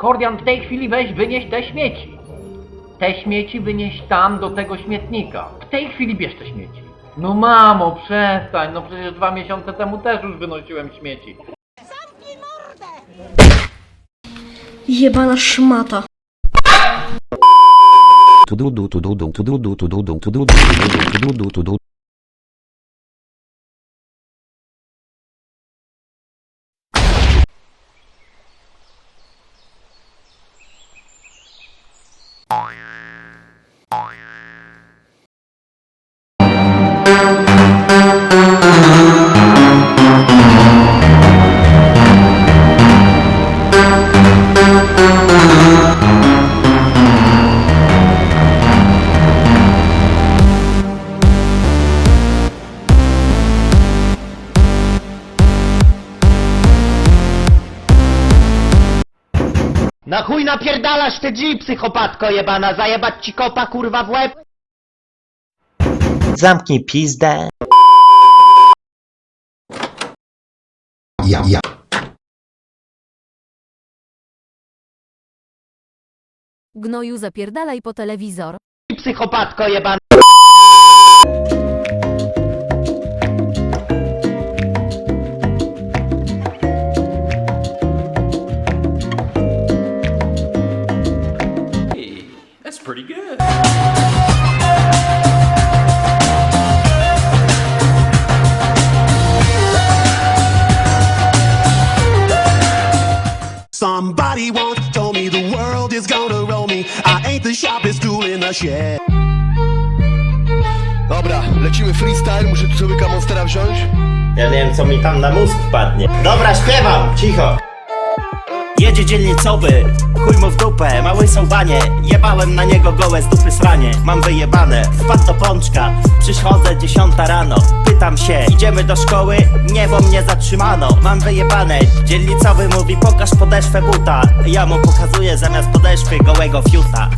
Kordian, w tej chwili weź wynieś te śmieci. Te śmieci wynieś tam, do tego śmietnika. W tej chwili bierz te śmieci. No mamo, przestań, no przecież dwa miesiące temu też już wynosiłem śmieci. Jebana szmata. Tududu, tududu, tududu, tududu, tududu, tududu, tududu, tududu. Na chuj napierdalasz te dzi, psychopatko jebana, zajebać ci kopa kurwa w łeb? Zamknij pizdę. Ja, ja. Gnoju zapierdalaj po telewizor. Psychopatko jebana. Somebody once told me the world is gonna roll me. I ain't the sharpest tool in the shed. Dobra, lecimy freestyle, muszę tu sobie monstera wziąć. Ja nie wiem co mi tam na mózg wpadnie. Dobra, śpiewam, cicho. Jedzie dzielnicowy, chuj mu w dupę, mały sałbanie Jebałem na niego gołe z dupy sranie Mam wyjebane, wpadł do pączka Przychodzę dziesiąta rano, pytam się Idziemy do szkoły, nie, bo mnie zatrzymano. Mam wyjebane, dzielnicowy mówi pokaż podeszwę buta. Ja mu pokazuję zamiast podeszwy gołego fiuta